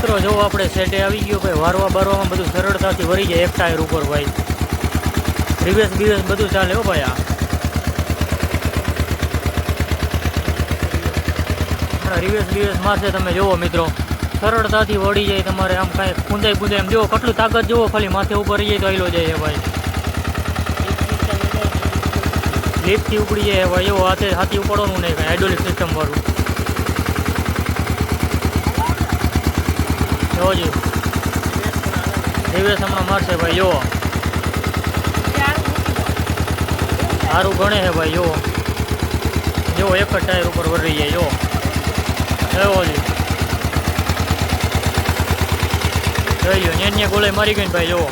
મિત્રો જો આપણે સેટે આવી ગયો ભાઈ વારવા બારવામાં બધું સરળતાથી વળી જાય એક ટાયર ઉપર ભાઈ. રિવેસ બિવેસ બધું ચાલે હો ભાઈ આ. રિવેસ બિવેસ મારશે તમે જુઓ મિત્રો. સરળતાથી વળી જાય તમારે આમ કાંઈ કુંદાઈ કુંદાઈ એમ જોવો કેટલું તાકાત જુઓ ખાલી માથે ઉપર જાય તો આવેલો જાય ભાઈ. લીફથી ઉપડી જાય ભાઈ એવો હાથે હાથી ઉપાડવાનું નહીં કાંઈ હાઇડ્રોલિક સિસ્ટમ વાળું. જોજી રિવેસ હમણાં મારશે ભાઈ જુઓ સારું ગણે છે ભાઈ જુઓ જુઓ એક જ ટાયર ઉપર વરી જાય જુઓ એવો જી જોઈ લો નેન્ય ગોળે મારી ગઈ ને ભાઈ જુઓ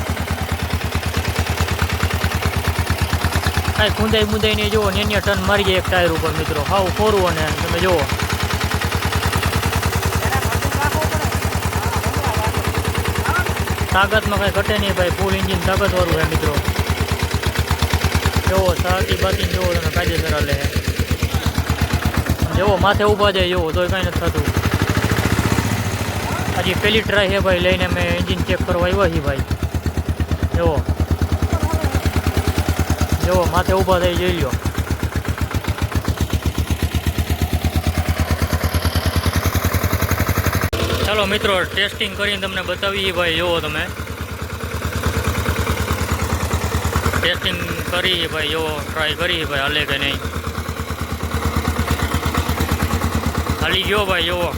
કાંઈ કુંદાઈ મુંદાઈ નહીં જુઓ નેન્ય ટન મારી જાય એક ટાયર ઉપર, મિત્રો. હાવ ખોરું અને તમે જુઓ તાકાતમાં કાંઈ ઘટે નહીં ભાઈ. ફૂલ ઇન્જિન તાકાતવાળું છે મિત્રો. જુઓ સાકી બાકી જોવો તમે કાયદેસર હાલે છે. જેવો માથે ઊભા જાય જુઓ તોય કાંઈ નથી થતું. હજી પહેલી ટ્રાય છે ભાઈ, લઈને અમે એન્જિન ચેક કરવા આવ્યા છીએ ભાઈ. જુઓ જુઓ માથે ઊભા થઈ જોઈ લ્યો. ચાલો મિત્રો ટેસ્ટિંગ કરીને તમને બતાવીએ ભાઈ જુઓ તમે. ટેસ્ટિંગ કરીએ ભાઈ જુઓ ટ્રાય કરીએ ભાઈ, હાલે કે નહીં. હાલી ગયો ભાઈ જુઓ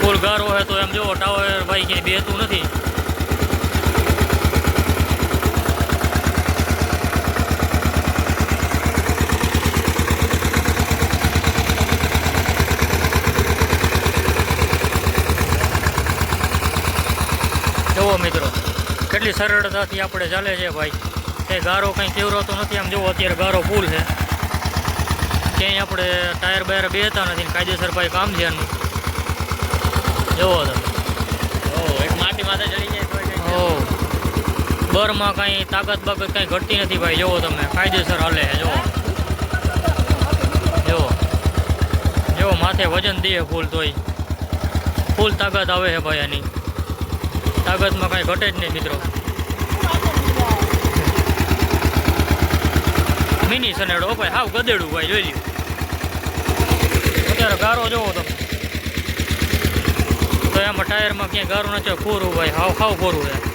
ફૂલ ગારો હોય તો એમ જુઓ ટાવર ભાઈ ક્યાંય બેતું નથી. જુઓ મિત્રો કેટલી સરળતાથી આપણે ચાલે છે ભાઈ. એ ગારો કંઈ કેવરાતો નથી આમ જુઓ અત્યારે ગારો ફૂલ છે. ક્યાંય આપણે ટાયર બાયર બેતા નથી કાયદેસર ભાઈ કામ છે એનું. જુઓ તમે માથે ચડી જાય તો ઓ. બરમાં કાંઈ તાકાત બાકત કાંઈ ઘટતી નથી ભાઈ જુઓ તમે. કાયદેસર હાલે છે જુઓ. જુઓ. જુઓ માથે વજન દે ફૂલ તોય. ફૂલ તાકાત આવે છે ભાઈ એની તાકાતમાં કાંઈ ઘટે જ નહીં મિત્રો. મિની સનેડો ભાઈ, હાવ ગદેડું ભાઈ જોઈ લ્યું. અત્યારે ગારો જોવો તમે. તો એમાં ટાયરમાં ક્યાંય ગારું નથી ખોરું ભાઈ હાવ હાવ ખોરું છે